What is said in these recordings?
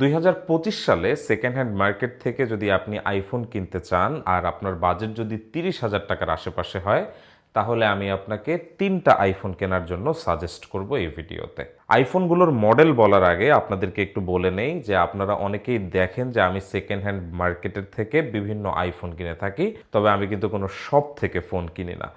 দুই হাজার পঁচিশ সালে সেকেন্ড হ্যান্ড মার্কেট থেকে যদি আপনি আইফোন কিনতে চান আর আপনার বাজেট যদি তিরিশ হাজার টাকার আশেপাশে হয়, তাহলে আমি আপনাকে তিনটা আইফোন কেনার জন্য সাজেস্ট করব এই ভিডিওতে। আইফোনগুলোর মডেল বলার আগে আপনাদেরকে একটু বলে নেই যে আপনারা অনেকেই দেখেন যে আমি সেকেন্ড হ্যান্ড মার্কেটের থেকে বিভিন্ন আইফোন কিনে থাকি, তবে আমি কিন্তু কোনো শপ থেকে ফোন কিনি না।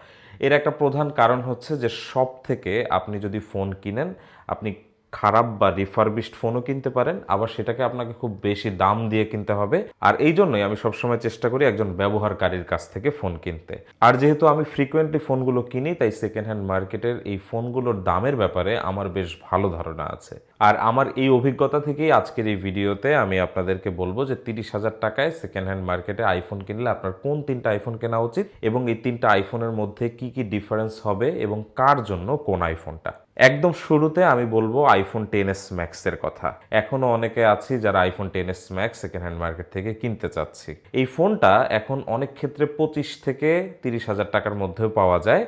এর একটা প্রধান কারণ হচ্ছে যে শপ থেকে আপনি যদি ফোন কিনেন, আপনি খারাপ বা রিফারবিশড ফোনও কিনতে পারেন, আবার সেটাকে আপনাকে খুব বেশি দাম দিয়ে কিনতে হবে। আর এই জন্যই আমি সবসময় চেষ্টা করি একজন ব্যবহারকারীর কাছ থেকে ফোন কিনতে। আর যেহেতু আমি ফ্রিকোয়েন্টলি ফোনগুলো কিনি, তাই সেকেন্ড হ্যান্ড মার্কেটের এই ফোনগুলোর দামের ব্যাপারে আমার বেশ ভালো ধারণা আছে। আর আমার এই অভিজ্ঞতা থেকেই আজকের এই ভিডিওতে আমি আপনাদেরকে বলব যে তিরিশ হাজার টাকায় সেকেন্ড হ্যান্ড মার্কেটে আইফোন কিনলে আপনার কোন তিনটা আইফোন কেনা উচিত এবং এই তিনটা আইফোনের মধ্যে কি কি ডিফারেন্স হবে এবং কার জন্য কোন আইফোনটা একদম শুরুতে আমি বলব আইফোন টেন এস ম্যাক্সের কথা। এখনও অনেকে আছি যারা iPhone ten S max second hand market থেকে কিনতে চাচ্ছি। এই ফোনটা এখন অনেক ক্ষেত্রে পঁচিশ থেকে তিরিশ হাজার টাকার মধ্যেও পাওয়া যায়।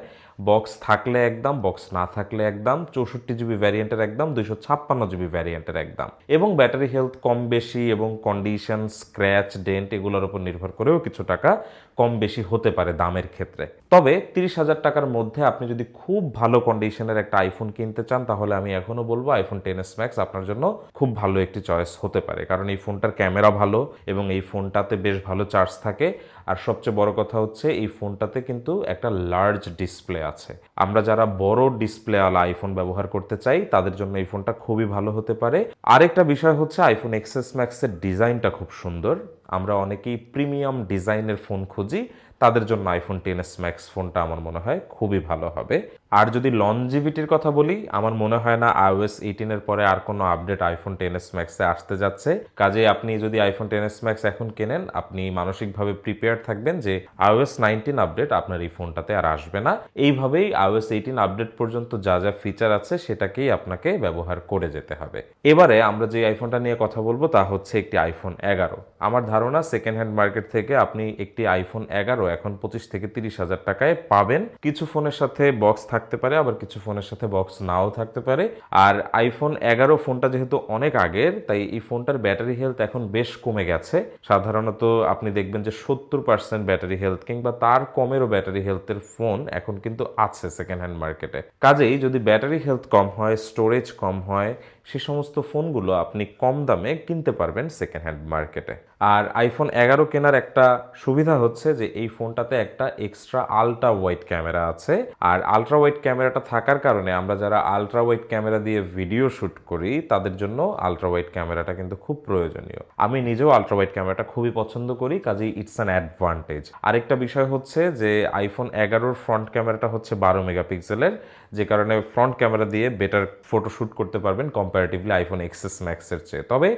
বক্স থাকলে একদম বক্স না থাকলে একদম, চৌষট্টি জিবি ভ্যারিয়েন্টের একদম, দুইশো ছাপ্পান্ন জিবি ভ্যারিয়েন্টের একদম। এবং ব্যাটারি হেলথ কম বেশি এবং কন্ডিশন স্ক্র্যাচ ডেন্ট এগুলোর উপর নির্ভর করেও কিছু টাকা কম বেশি হতে পারে দামের ক্ষেত্রে। তবে তিরিশ হাজার টাকার মধ্যে আপনি যদি খুব ভালো কন্ডিশনের একটা আইফোন কিনতে চান, তাহলে আমি এখনও বলব আইফোন টেন এস ম্যাক্স আপনার জন্য খুব ভালো একটি চয়েস হতে পারে। কারণ এই ফোনটার ক্যামেরা ভালো এবং এই ফোনটাতে বেশ ভালো চার্জ থাকে। আর সবচেয়ে বড় কথা হচ্ছে, এই ফোনটাতে কিন্তু একটা লার্জ ডিসপ্লে আছে। আমরা যারা বড় ডিসপ্লেওয়ালা আইফোন ব্যবহার করতে চাই, তাদের জন্য এই ফোনটা খুবই ভালো হতে পারে। আরেকটা বিষয় হচ্ছে আইফোন এক্সএস ম্যাক্সের ডিজাইনটা খুব সুন্দর। আমরা অনেকেই প্রিমিয়াম ডিজাইনের ফোন খুঁজি। তাদের জন্য আইফোন টেন এস ম্যাক্স ফোনটা আমার মনে হয় খুবই ভালো হবে। আর যদি লনজিভিটির কথা বলি, আমার মনে হয় না আইওএস এইটিনের পরে আর কোনো আপডেট আইফোন টেন এস ম্যাক্সে আসতে যাচ্ছে। কাজে আপনি যদি আইফোন টেন এস ম্যাক্স এখন কেনেন, আপনি মানসিকভাবে প্রিপেয়ার থাকবেন যে আইওএস নাইনটিন আপডেট আপনার এই ফোনটাতে আর আসবে না। এইভাবেই আইওএস এইটিন আপডেট পর্যন্ত যা যা ফিচার আছে সেটাকেই আপনাকে ব্যবহার করে যেতে হবে। এবারে আমরা যে আইফোনটা নিয়ে কথা বলব তা হচ্ছে একটি আইফোন এগারো। আমার ধারণা সেকেন্ড হ্যান্ড মার্কেট থেকে আপনি একটি আইফোন এগারো এখন পঁচিশ থেকে তিরিশ হাজার টাকায় পাবেন। কিছু ফোনের সাথে বক্স থাকতে পারে, আবার কিছু ফোনের সাথে বক্স নাও থাকতে পারে। আর আইফোন এগারো ফোনটা যেহেতু অনেক আগের, তাই এই ফোনটার ব্যাটারি হেলথ এখন বেশ কমে গেছে। সাধারণত আপনি দেখবেন যে সত্তর পার্সেন্ট ব্যাটারি হেলথ কিংবা তার কমেরও ব্যাটারি হেলথের ফোন এখন কিন্তু আছে সেকেন্ড হ্যান্ড মার্কেটে কাজেই যদি ব্যাটারি হেলথ কম হয় স্টোরেজ কম হয় সে সমস্ত ফোনগুলো আপনি কম দামে কিনতে পারবেন সেকেন্ড হ্যান্ড মার্কেটে আর আইফোন এগারো কেনার একটা সুবিধা হচ্ছে যে এই ফোনটাতে একটা এক্সট্রা আলট্রা ওয়াইড ক্যামেরা আছে। আর আলট্রা ওয়াইড ক্যামেরাটা থাকার কারণে আমরা যারা আলট্রা ওয়াইড ক্যামেরা দিয়ে ভিডিও শ্যুট করি, তাদের জন্য আলট্রা ওয়াইড ক্যামেরাটা কিন্তু খুব প্রয়োজনীয়। আমি নিজেও আলট্রা ওয়াইড ক্যামেরাটা খুবই পছন্দ করি, কাজেই ইটস অ্যান অ্যাডভান্টেজ আরেকটা বিষয় হচ্ছে যে আইফোন এগারোর ফ্রন্ট ক্যামেরাটা হচ্ছে বারো মেগাপিক্সেলের যে কারণে ফ্রন্ট ক্যামেরা দিয়ে বেটার ফটো শ্যুট করতে পারবেন কম্পারেটিভলি আইফোন এক্সএস ম্যাক্সের চেয়ে। তবে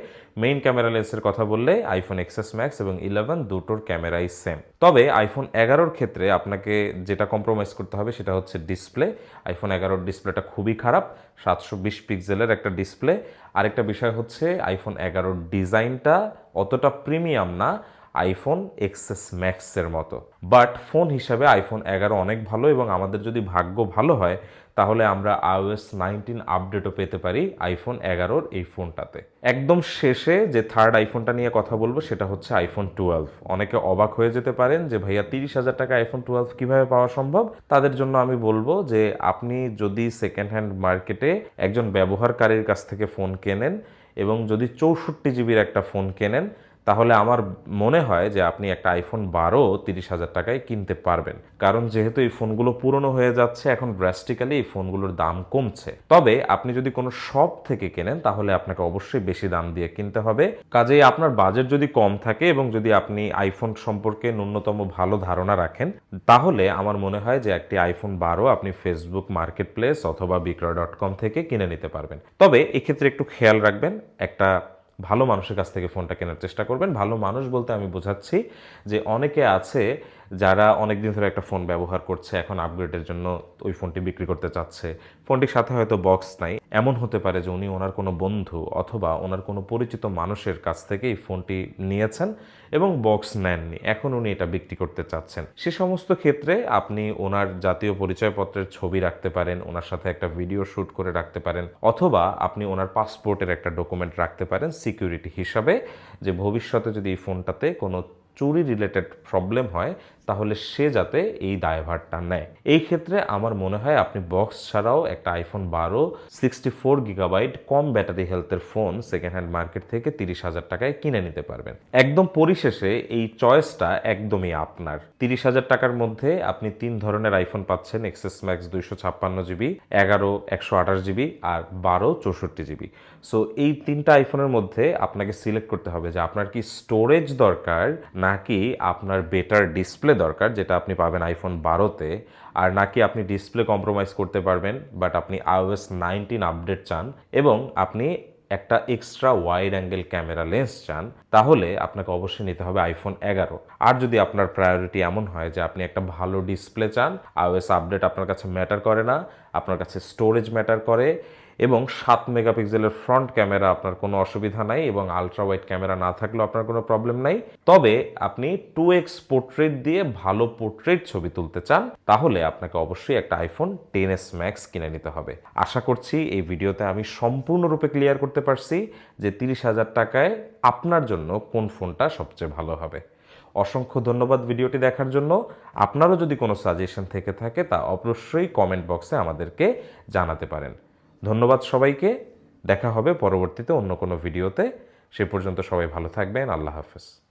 মেইন ক্যামেরা লেন্সের কথা বললে আইফোন এক্সএস ম্যাক্স এবং ইলেভেন দুটোর ক্যামেরাই সেম তবে আইফোন এগারোর ক্ষেত্রে আপনাকে যেটা কম্প্রোমাইজ করতে হবে সেটা হচ্ছে ডিসপ্লে আইফোন এগারোর ডিসপ্লেটা খুবই খারাপ, সাতশো বিশ পিক্সেলের একটা ডিসপ্লে আরেকটা বিষয় হচ্ছে আইফোন এগারোর ডিজাইনটা অতটা প্রিমিয়াম না আইফোন এক্সএস ম্যাক্সের মতো। বাট ফোন হিসাবে আইফোন এগারো অনেক ভালো এবং আমাদের যদি ভাগ্য ভালো হয় তাহলে আমরা আইওএস নাইনটিন আপডেটও পেতে পারি আইফোন এগারোর এই ফোনটাতে। একদম শেষে যে থার্ড আইফোনটা নিয়ে কথা বলব সেটা হচ্ছে আইফোন টুয়েলভ অনেকে অবাক হয়ে যেতে পারেন যে, ভাইয়া, তিরিশ হাজার টাকা আইফোন টুয়েলভ কীভাবে পাওয়া সম্ভব? তাদের জন্য আমি বলব যে, আপনি যদি সেকেন্ড হ্যান্ড মার্কেটে একজন ব্যবহারকারীর কাছ থেকে ফোন কেনেন এবং যদি চৌষট্টি জিবির একটা ফোন কেনেন তাহলে আমার মনে হয় যে আপনি একটা আইফোন বারো তিরিশ হাজার টাকায় কিনতে পারবেন। কারণ যেহেতু এই ফোনগুলো পুরনো হয়ে যাচ্ছে, এখন ড্রাস্টিক্যালি এই ফোনগুলোর দাম কমছে। তবে আপনি যদি কোনো শপ থেকে কেনেন, তাহলে আপনাকে অবশ্যই বেশি দাম দিয়ে কিনতে হবে। কাজেই আপনার বাজেট যদি কম থাকে এবং যদি আপনি আইফোন সম্পর্কে ন্যূনতম ভালো ধারণা রাখেন, তাহলে আমার মনে হয় যে একটি আইফোন বারো আপনি ফেসবুক মার্কেট প্লেস অথবা বিক্রয় ডট কম থেকে কিনে নিতে পারবেন। তবে এক্ষেত্রে একটু খেয়াল রাখবেন, একটা ভালো মানুষের কাছ থেকে ফোনটা কেনার চেষ্টা করবেন। ভালো মানুষ বলতে আমি বোঝাচ্ছি যে অনেকে আছে যারা অনেক দিন ধরে একটা ফোন ব্যবহার করছে, এখন আপগ্রেডের জন্য ওই ফোনটি বিক্রি করতে চাচ্ছে। ফোনটির সাথে হয়তো বক্স নাই। এমন হতে পারে যে উনি ওনার কোনো বন্ধু অথবা ওনার কোনো পরিচিত মানুষের কাছ থেকে এই ফোনটি নিয়েছেন এবং বক্স নেননি। এখন উনি এটা বিক্রি করতে চাচ্ছেন। সে সমস্ত ক্ষেত্রে আপনি ওনার জাতীয় পরিচয়পত্রের ছবি রাখতে পারেন, ওনার সাথে একটা ভিডিও শ্যুট করে রাখতে পারেন, অথবা আপনি ওনার পাসপোর্টের একটা ডকুমেন্ট রাখতে পারেন। সিকিউরিটি হিসাবে যে ভবিষ্যতে যদি এই ফোনটাতে কোনো চুরি রিলেটেড প্রবলেম হয় তাহলে সে যাতে এই দায়ভারটা নেয়। এই ক্ষেত্রে আমার মনে হয় আপনি বক্স ছাড়াও একটা আইফোন বারো সিক্সটি ফোর গিগাবাইট কম ব্যাটারি হেলথের ফোন সেকেন্ড হ্যান্ড মার্কেট থেকে তিরিশ হাজার টাকায় কিনে নিতে পারবেন। একদম পরিশেষে এই চয়েসটা একদমই আপনার। তিরিশ হাজার টাকার মধ্যে আপনি তিন ধরনের আইফোন পাচ্ছেন এক্সএস ম্যাক্স দুইশো ছাপ্পান্ন জিবি, এগারো একশো আঠাশ জিবি আর বারো চৌষট্টি জিবি। সো এই তিনটা আইফোনের মধ্যে আপনাকে সিলেক্ট করতে হবে যে আপনার কি স্টোরেজ দরকার নাকি আপনার বেটার ডিসপ্লে দরকার, যেটা আপনি পাবেন আইফোন বারোতে। আর নাকি আপনি ডিসপ্লে কম্প্রোমাইজ করতে পারবেন বাট আপনি আইওএস নাইনটিন আপডেট চান এবং আপনি একটা extra wide angle camera lens চান, তাহলে আপনাকে অবশ্যই নিতে হবে আইফোন এগারো। আর যদি আপনার প্রায়োরিটি এমন হয় যে আপনি একটা ভালো ডিসপ্লে চান আইওএস আপডেট আপনার কাছে ম্যাটার করে না, আপনার কাছে স্টোরেজ ম্যাটার করে এবং সাত মেগাপিক্সেলের ফ্রন্ট ক্যামেরা আপনার কোনো অসুবিধা নাই এবং আলট্রা ওয়াইড ক্যামেরা না থাকলেও আপনার কোনো প্রবলেম নাই। তবে আপনি টু এক্স পোর্ট্রেট দিয়ে ভালো পোর্ট্রেট ছবি তুলতে চান, তাহলে আপনাকে অবশ্যই একটা আইফোন টেন এস ম্যাক্স কিনে নিতে হবে। আশা করছি এই ভিডিওতে আমি সম্পূর্ণরূপে ক্লিয়ার করতে পারছি যে তিরিশ হাজার টাকায় আপনার জন্য কোন ফোনটা সবচেয়ে ভালো হবে। অসংখ্য ধন্যবাদ ভিডিওটি দেখার জন্য। আপনারও যদি কোনো সাজেশন থেকে থাকে, তা অবশ্যই কমেন্ট বক্সে আমাদেরকে জানাতে পারেন। ধন্যবাদ সবাইকে। দেখা হবে পরবর্তীতে অন্য কোনো ভিডিওতে। সে পর্যন্ত সবাই ভালো থাকবেন। আল্লাহ হাফেজ।